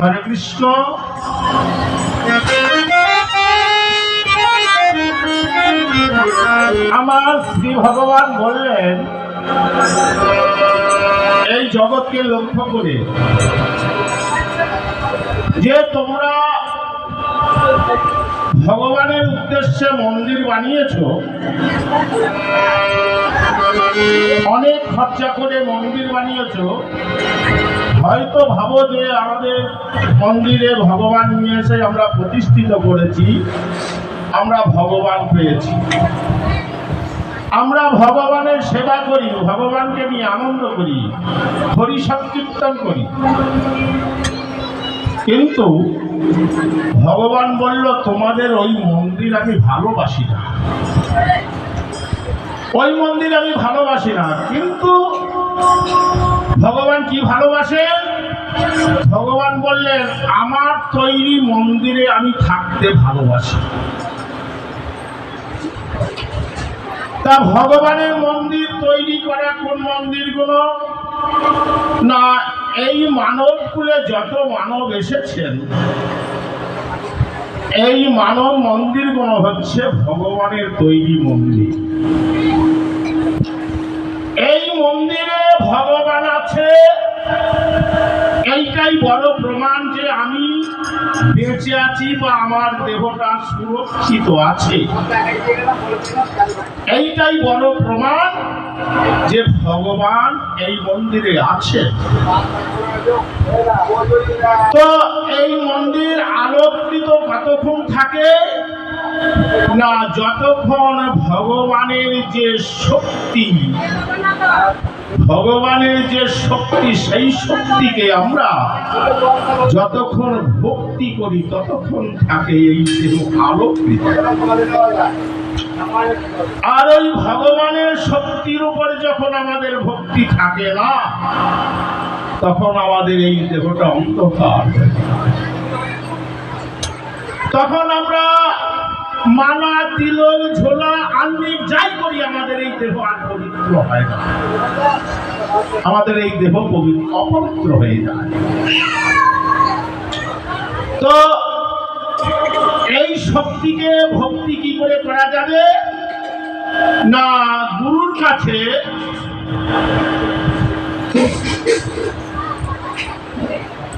হরে কৃষ্ণ। আমার শ্রী ভগবান বললেন এই জগৎকে লক্ষ্য করে যে তোমরা ভগবানের উদ্দেশ্যে মন্দির বানিয়েছো। অনেক খরচা করে মন্দির বানিয়েছ। হয়তো ভাবো যে আমাদের মন্দিরে ভগবান নিয়ে এসে আমরা প্রতিষ্ঠিত করেছি, আমরা ভগবান পেয়েছি। আমরা ভগবানের সেবা করি, ভগবানকে নিয়ে আনন্দ করি, হরি সংকীর্তন করি। কিন্তু ভগবান বলল, তোমাদের ওই মন্দির আমি ভালোবাসি না। ওই মন্দির আমি ভালোবাসি না। কিন্তু ভগবান কি ভালোবাসেন ভগবান বললেন আমার তৈরি মন্দিরে আমি থাকতে ভালোবাসি। তা ভগবানের মন্দির তৈরি করা কোন মন্দিরগুলো? না এই মানব কুলে যত মানব এসেছেন, এই মানব মন্দিরগুলো হচ্ছে ভগবানের তৈরি মন্দির। এই মন্দিরে ভগবান আছে এইটাই বড় প্রমাণ যে আমি বেঁচে আছি বা আমার দেহটা সুরক্ষিত আছে। এইটাই বড় প্রমাণ যে ভগবান এই মন্দিরে আছে তো এই মন্দির আলোকৃত কতক্ষণ থাকে? না, যতক্ষণ ভগবানের যে শক্তি, ভগবানের যে শক্তি, সেই শক্তিকে আমরা যতক্ষণ ভক্তি করি, ততক্ষণ থাকে এই দেহ আলোকৃত আর ওই ভগবানের শক্তির উপরে যখন আমাদের ভক্তি থাকে না, তখন আমাদের এই দেহটা অন্ধকার তখন আমরা মালা, তিলক, ঝোলা আন্নিক যাই করি, আমাদের এই দেহ আর পবিত্র হয় না। আমাদের এই দেহ পবিত্র, অপবিত্র হয়ে যায়। তো এই শক্তিকে, ভক্তি কি করে করা যাবে? না, গুরুর কাছে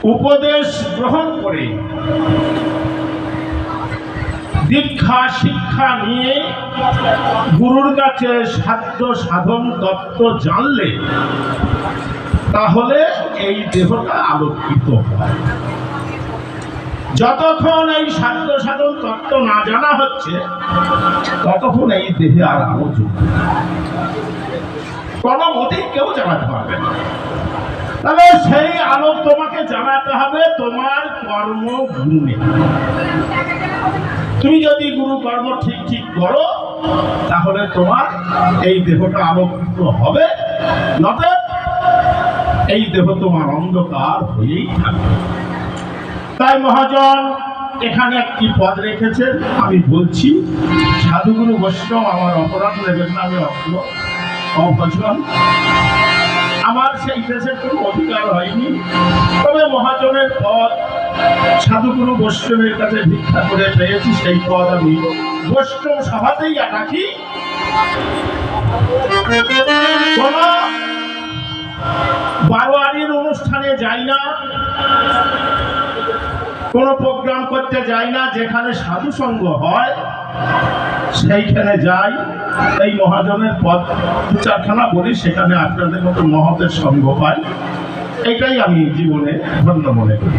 উপদেশ গ্রহণ করে দীক্ষা, শিক্ষা নিয়ে গুরুর কাছে সাধ্য সাধন, তত্ত্ব জানলে তাহলে এই দেহটা আলোকিত যতক্ষণ এই সাধ্য সাধন, তত্ত্ব না জানা হচ্ছে, ততক্ষণ এই দেহে আর আলো না। কোনো মতেই কেউ জানাতে পারবে না। তাহলে সেই আলো তোমাকে জানাতে হবে, তোমার কর্ম তুমি যদি গুরু কর্ম ঠিক ঠিক করো, তাহলে তোমার এই দেহটা আলোকিত হবে। নতে এই দেহ তোমার অন্ধকার হয়েই থাকবে। তাই মহাজন, এখানে একটি পদ রেখেছেন। আমি বলছি, সাধুগুরু বৈষ্ণব, আমার অপরাধ নেবেন না আমি অজ্ঞ অভজন। আমার সেই দেশের কোনো অধিকার হয়নি। তবে মহাজনের পদ সাধুগুরু বৈষ্ণবের কাছে ভিক্ষা করে পেয়েছি সেই পদ আমি বৈষ্ণব সভাতেই কোন বারোয়ারির অনুষ্ঠানে যাই না, কোনো প্রোগ্রাম করতে যাই না, যেখানে সাধু সঙ্গ হয়, সেইখানে যাই। এই মহাজনের পদ দু চারখানা বলি, সেখানে আপনাদের মতো মহতের সঙ্গ পাই। এটাই আমি জীবনে ধন্য মনে করি।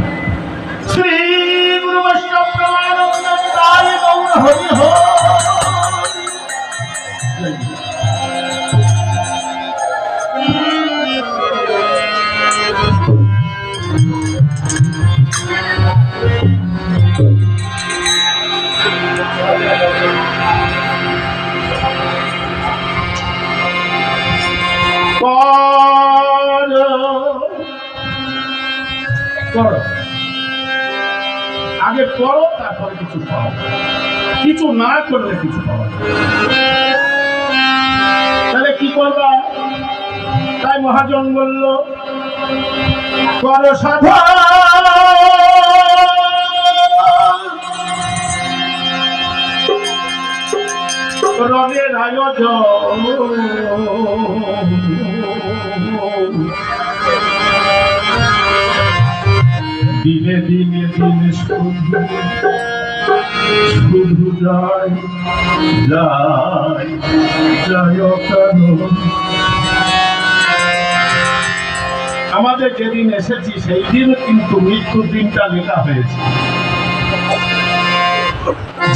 শ্রী গুরু বৈষ্ণব প্রমানন্দ গৌর হরি হরি। জয় গুরু। কিছু পাও কিছু না করলে কিছু পাওয়া তাহলে কি করবা? তাই মহাজন বলল, কর সাধা। রঙের দিনে দিনে দিনে শুধু যায় যায় আমাদের যেদিন এসেছি সেই দিন কিন্তু মৃত্যুর দিনটা লেখা হয়েছে।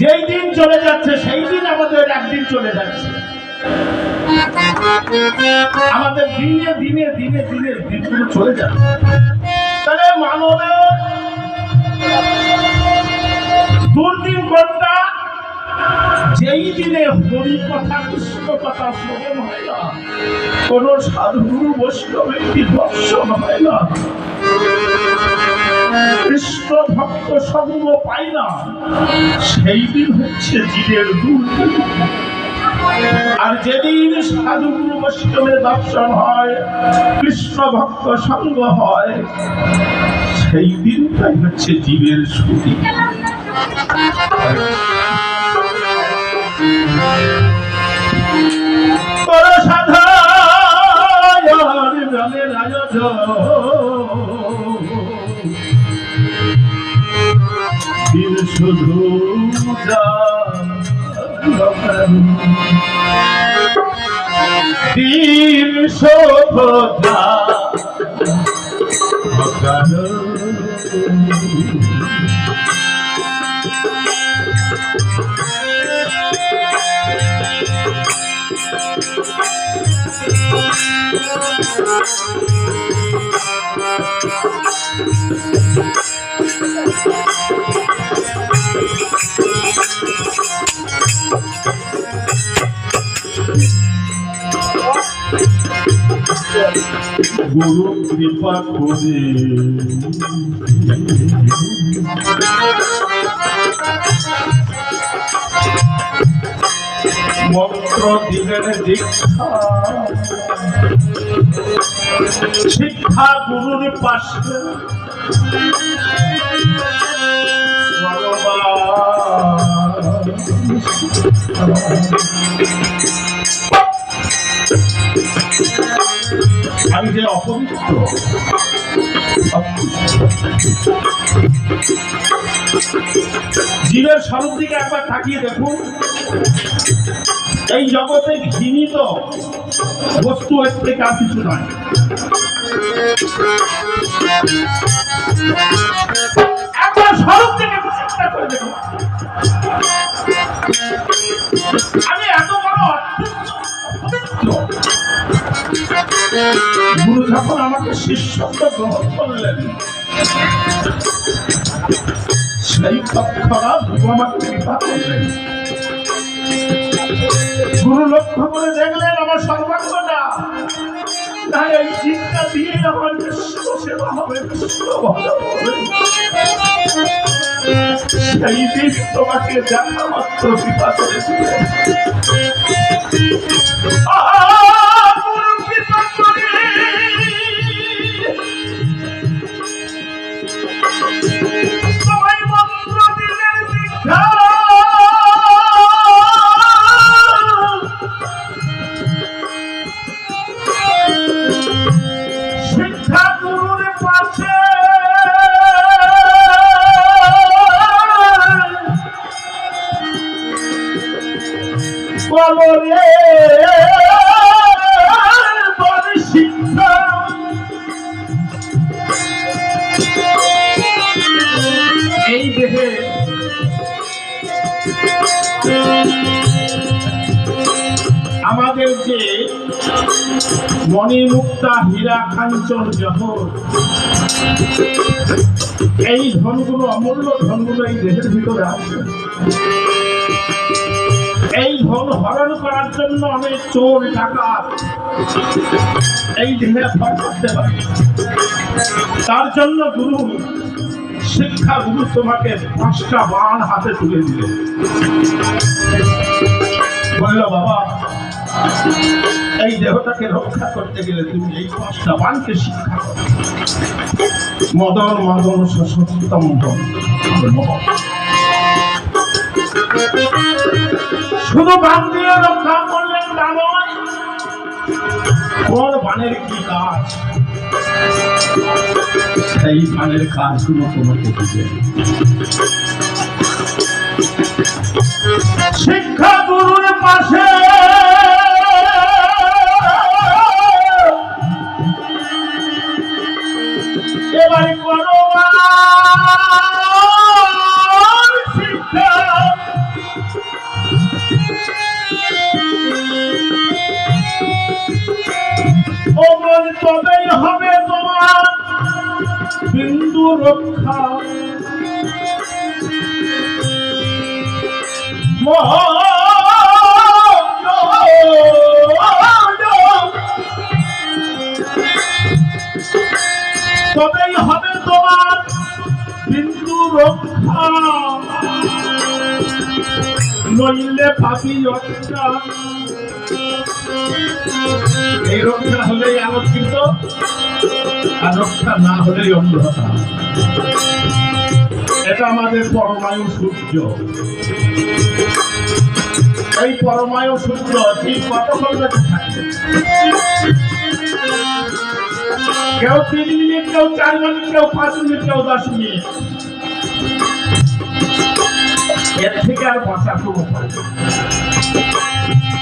যেই দিন চলে যাচ্ছে, সেই দিন আমাদের একদিন চলে যাচ্ছে। আমাদের দিনে দিনে দিনে দিনে দিনগুলো চলে যাচ্ছে। তাহলে মানবের দুর্দিন কোনটা যেই দিনে হরি কথা কৃষ্ণ কথা শ্রবণ হয় না, কোন সাধুগুরু বৈষ্ণবের দর্শন হয় না। কৃষ্ণ ভক্ত সঙ্গ পায় না। সেই দিন হচ্ছে জীবের দুর্দিন আর যেদিন সাধুগুরু বৈষ্ণবের দর্শন হয়, কৃষ্ণ ভক্ত সঙ্গ হয় সেই দিনটাই হচ্ছে জীবের ছুটি। শুধু। দিন শুধু যান। গুরু কৃপা করে মন্ত্র দিলেন দীক্ষা শিক্ষা গুরুর পাশে। আমি যে অপবিত্র। জীবের স্বরূপ দিকে একবার তাকিয়ে দেখুন। এই জগতে ঘৃণিত বস্তু এর থেকে আর কিছু নয়। একবার স্বরূপ থেকে করে দেখুন। আমি এত বড় অপবিত্র। গুরু যখন আমাকে শিষ্যত্ব গ্রহণ করলেন। সেই তৎক্ষণা গুরু আমাকে করলেন। গুরু লক্ষ্য করে দেখলেন আমার সর্বাঙ্গটা। না এই চিন্তা দিয়ে আমার বিশ্ব সেবা হবে বিশ্ব ভালো হবে সেই তোমাকে দেখা মাত্র কৃপা করে বল এই আমাদের যে মণিমুক্তা হীরা কাঞ্চন জহর এই ধনগুলো, অমূল্য ধনগুলো এই দেহের ভিতরে আছে। ধন হরণ করার জন্য আমি চোর টাকা এই দেহে করতে পারি। তার জন্য গুরু, শিক্ষা গুরু তোমাকে পাঁচটা বাণ হাতে তুলে দিল। বলল, বাবা, এই দেহটাকে রক্ষা করতে গেলে তুমি এই পাঁচটা বাণকে শিক্ষা মদন মদন সশস্তম শুধু বান দিয়ে রক্ষা করলেন তা নয় কোন বানের কি কাজ? সেই বানের কাজগুলো তোমাকে দিবে শিক্ষা গুরুর পাশে রক্ষা তবেই হবে তোমার বিন্দু রক্ষা। নইলে পাবি রক্ষা এই রক্ষা হলেই আলোকিত আর রক্ষা না হলেই অন্ধকার এটা আমাদের পরমায়ু সূর্য। এই পরমায়ু সূর্য ঠিক বেঁচে থাকে? কেউ তিন মিনিট, কেউ চার মিনিট, কেউ পাঁচ মিনিট, কেউ দশ মিনিট। এর থেকে আর বাঁচা কোনো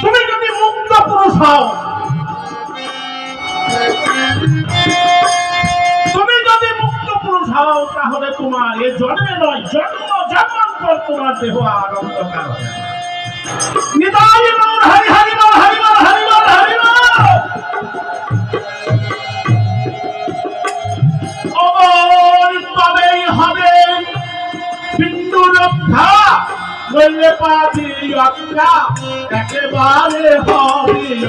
তুমি যদি মুক্ত পুরুষ হও তাহলে তোমার এ জন্মে নয় জন্ম জন্মান্তর তোমার দেহ একেবারে তবেই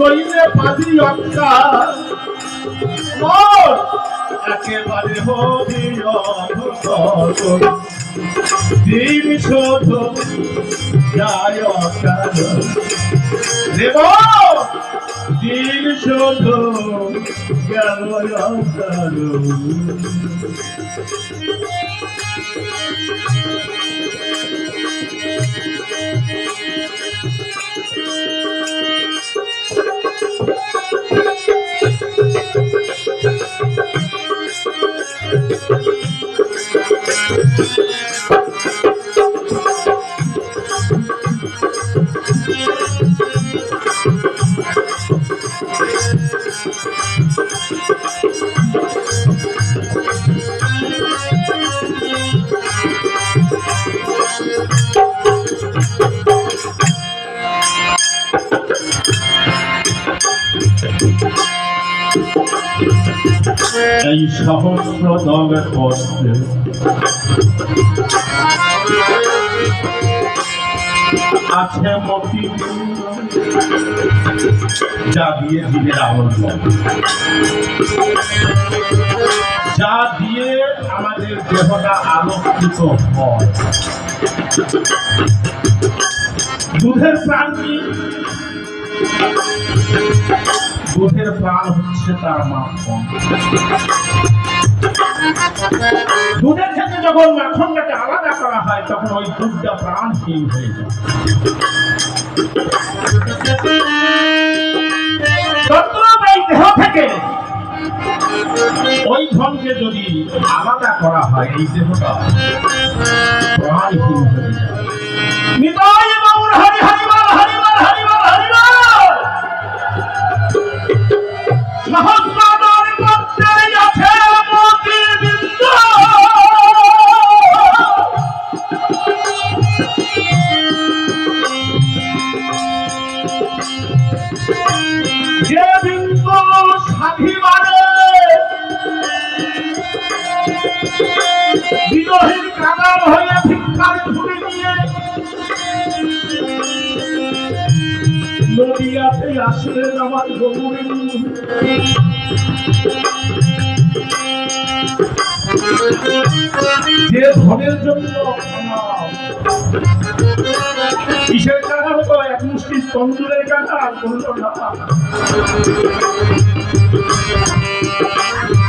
নইলে পাবি রক্ষা মোর একেবারে হবি অন্ধকার দিন শোধ যায় অকাল দেব, দিন শোধ গেল অকাল এই সহস্র দমের পথে আছে মতি। যা দিয়ে দিলে আনন্দ যা দিয়ে আমাদের দেহটা আলোকিত হয়। দুধের প্রাণ দুধের প্রাণ হচ্ছে তার মাখন। দুধের থেকে যখন মাখনটাকে আলাদা করা হয়, তখন ওই দুধটা প্রাণহীন হয়ে যায়। ওই ধনকে যদি আলাদা করা হয়, এই দেহটা প্রাণহীন হয়ে যায়। হরি হরি সহস্রদল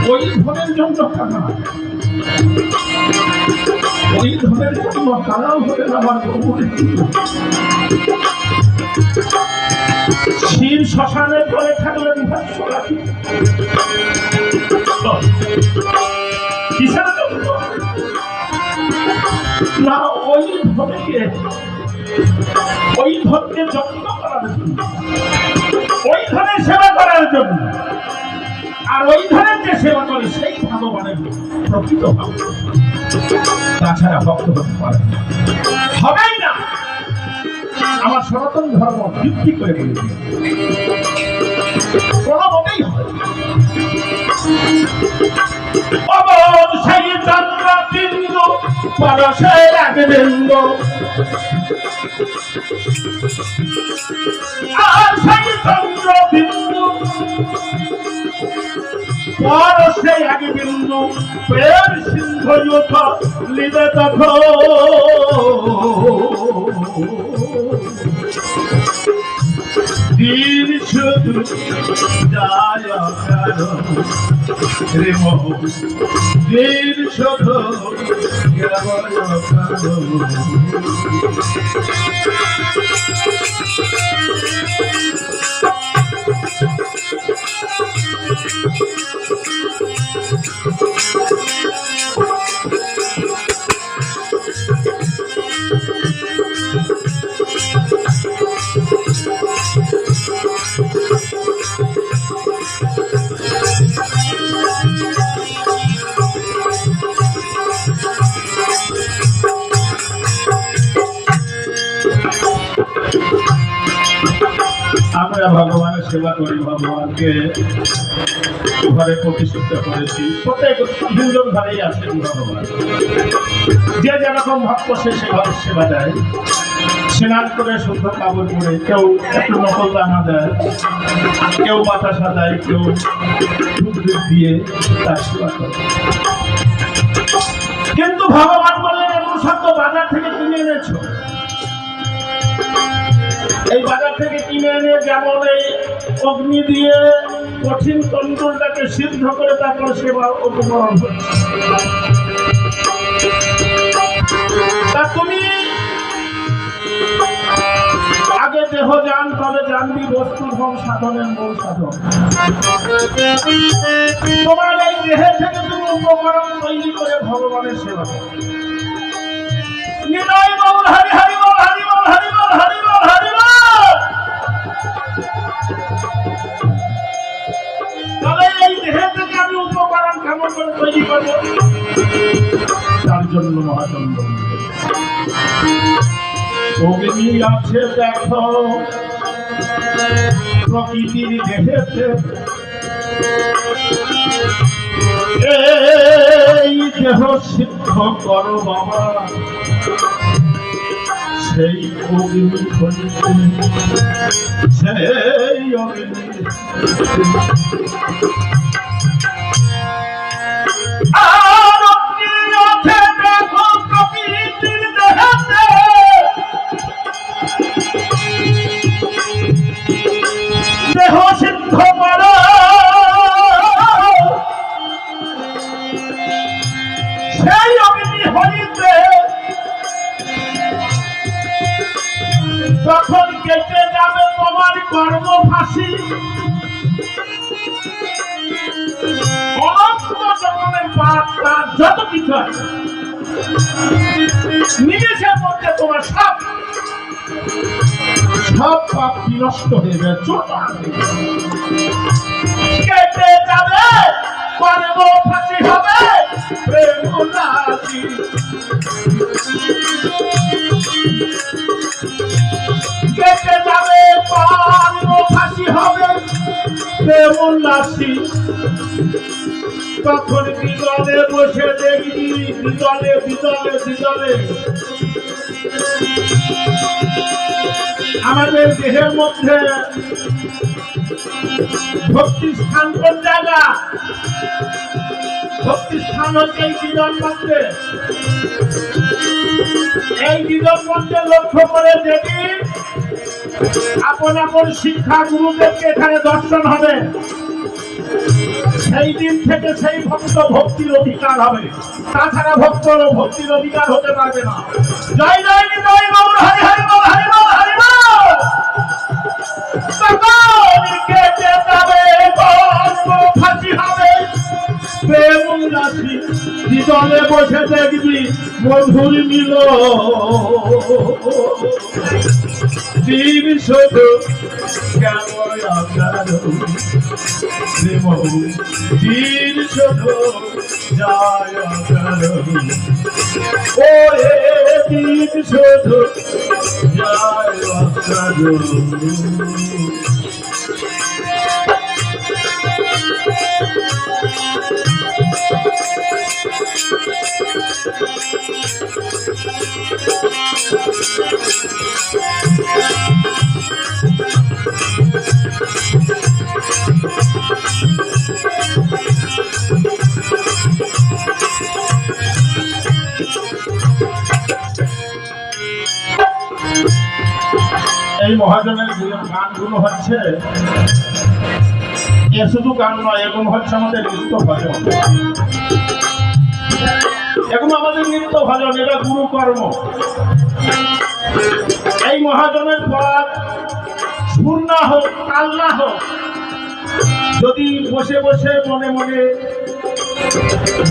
ওই ধনের জন্য ওই ধনের জন্য কানাও হলেন আমার শিব শ্মশানের পরে থাকলেন না, ওই ধনকে ওই ধনকে যত্ন করার জন্য। আর ওই ধনের যে সেবা করে, সেই ভগবানের প্রকৃত ভাব। তাছাড়া ভক্ত হতে পারে হবেই না। আমার সনাতন ধর্ম যুক্তি করে বলেছে কোনোভাবেই না। অবর সেই চন্দ্র বিন্দু পরশে লাগে বিন্দু আর সেই চন্দ্র বিন্দু পরশে আগে বিন্দু প্রেম সিন্ধু যুথ লিবে তখন। দিন শুধু দিন শুধু কেবল কারণ সেবা করি ভগবানকে। ঘরে প্রতিষ্ঠিত করেছি। প্রত্যেক দুজন ঘরেই আছেন ভগবান। যে যেরকম ভক্ত সে সেভাবে সেবা দেয়। স্নান করে শুদ্ধ কাপড় পরে কেউ একটু নকল দানা দেয়, কেউ বাতাসা দেয়, কেউ দুধ দুধ দিয়ে তার সেবা করে। কিন্তু ভগবান বললেন সব তো বাজার থেকে কিনে এনেছো? এই বাজার থেকে কিনে এনে যেমন এই অগ্নি দিয়ে কঠিন তন্ত্রটাকে সিদ্ধ করে তারপর সেবা উপকরণ তুমি আগে দেহ যান, তবে জানবি বস্তু ধন সাধনের মূল সাধন তোমার এই দেহের থেকে তুমি উপকরণ তৈরি করে ভগবানের সেবা করো। বল, হরি হরি বল হরি বল হরি বল হরি বল, হরি তবে এই দেহের থেকে আমি উপকরণ কেমন তৈরি জন্য মহাচন্দ্র দেখো, প্রকৃতির দেহেতে। এই দেহ সিদ্ধ করো বাবা। সেই অগ্নি সেই অগ্নি তখন কেটে যাবে তোমার কর্ম ফাঁসি যত কিছু নিমেষের মধ্যে তোমার সব সব পাপ বিনষ্ট হয়ে যাবে যাবে। কেটে যাবে কর্ম ফাঁসি হবে, প্রেম প্রেম উল্লাসী তখন বসে দেখবি বিদলে বিদলে বিদলে আমাদের দেহের মধ্যে ভক্তি স্থান কোন জায়গা? ভক্তি স্থান হচ্ছে এই জীবন মধ্যে। এই জীবন মধ্যে লক্ষ্য করে দেখি আপন আপন শিক্ষা গুরুদেরকে এখানে দর্শন হবে। সেই দিন থেকে সেই ভক্ত ভক্তির অধিকার হবে। তাছাড়া ভক্ত ভক্তির অধিকার হতে পারবে না। জয় জয় জয় গৌর হরি হরি বল হরি বল হরি বল ফাঁসি হবে। প্রেম জীবনে বসে দেখবি মধুর মিল। দিন শুধু দিন শুধু ও এ দিন শুধু যায় মহাজনের গানগুলো হচ্ছে, এ শুধু গান নয়, এগুলো হচ্ছে আমাদের নৃত্য ভজন। এগুলো আমাদের নৃত্য ভজন, এটা গুরু কর্ম এই মহাজনের পর সুর না হোক, তাল হোক, যদি বসে বসে মনে মনে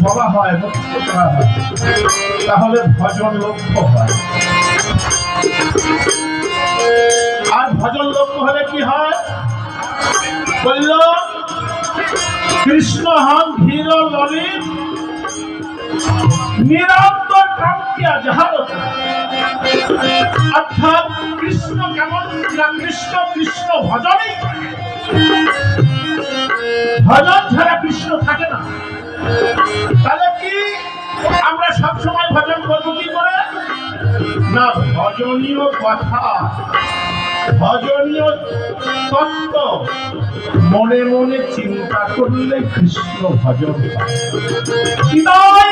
বলা হয়, তাহলে ভজন লক্ষ্য হয়। আর ভজন লক্ষ্য হলে কি হয়? বলল, কৃষ্ণ হন ধীর ললিত নিরন্তর কাঙ্ক্ষিয়া যাহার অর্থাৎ কৃষ্ণ কেমন? কৃষ্ণ কৃষ্ণ ভজনই ভজন ছাড়া কৃষ্ণ থাকে না। তাহলে কি? আমরা সব সময় ভজন করব কি করে? না, ভজনীয় কথা। ভজনীয় তত্ত্ব মনে মনে চিন্তা করলে কৃষ্ণ ভজন হয়। হৃদয়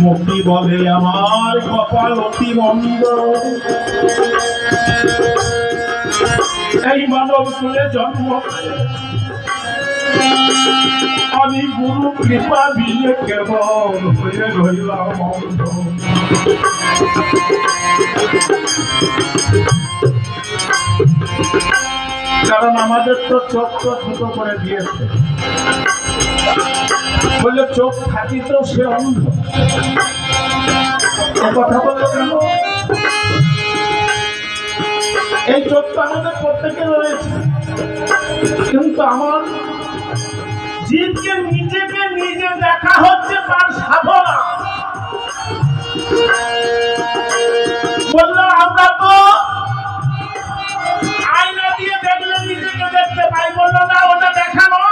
মুক্তি বলে আমার কপাল অতি মন্দ এই মানব কুলে জন্ম। আমি গুরু কৃপা বিলে কেবল হয়ে রইলাম কারণ আমাদের তো চোখ ছোট করে দিয়েছে। বললে চোখ থাকি তো সে অন্ধ। কথা বলল কেন? এই চোখ তো আমাদের প্রত্যেকের রয়েছে। কিন্তু আমার জীবকে নিজেকে নিজে দেখা হচ্ছে তার সাধনা। বলল, আমরা তো আয়না দিয়ে দেখলে নিজেকে দেখতে পাই। বলল, না, ওটা দেখা নয়।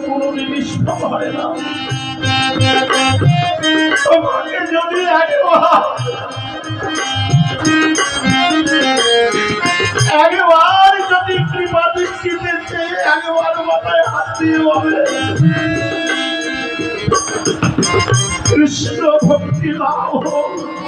কোনো নিবিষ্ট করে না। তোমাকে যদি একবার একবার যদি কৃপা দৃষ্টিতে মাথায় হাত দিয়ে কৃষ্ণ ভক্তি লাভ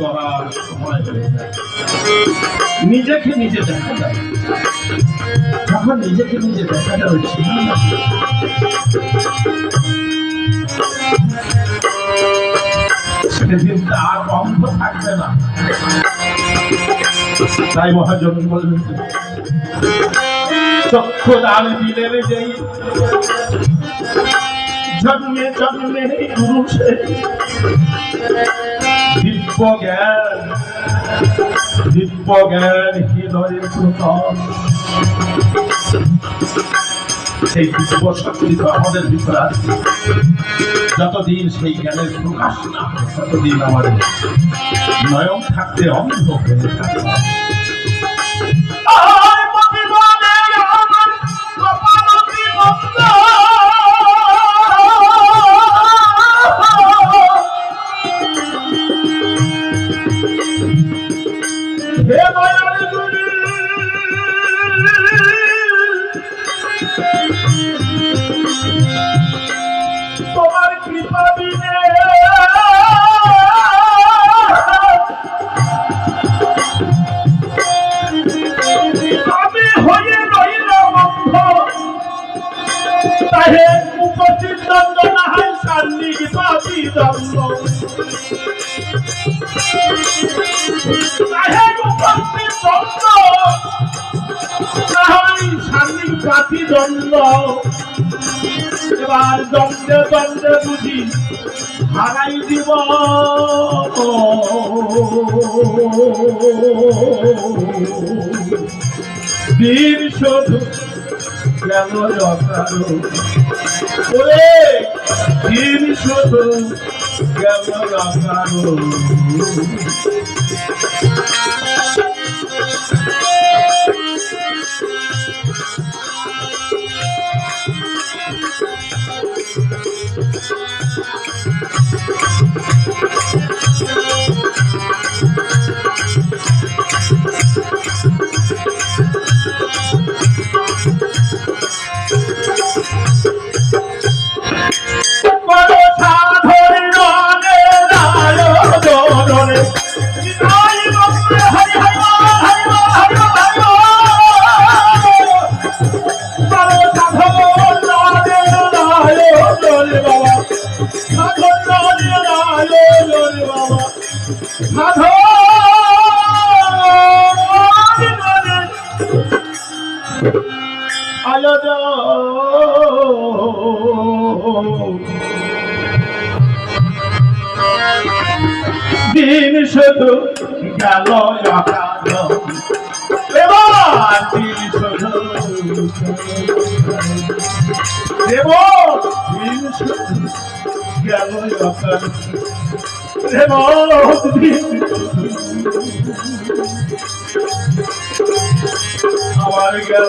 করার সময় নিজেকে নিজে দেখা যায়। যখন নিজেকে নিজে দেখা যাচ্ছে সেদিন তার থাকবে না। তাই মহাজন বলবেন চক্ষু দান যেই জন্মে জন্মে পুরুষে। জ্ঞান দিব্য জ্ঞান হৃদয়ের প্রকট সেই দিব্য শক্তি আমাদের ভিতরে আছে যতদিন সেই জ্ঞানের প্রকাশ না ততদিন আমাদের নয়ন থাকতে অন্ধ হয়ে থাকবে হারাই দিব। দিন শুধু অকারো ওরে দিন শুধু কেন বড় সাধন রনে আমার গেল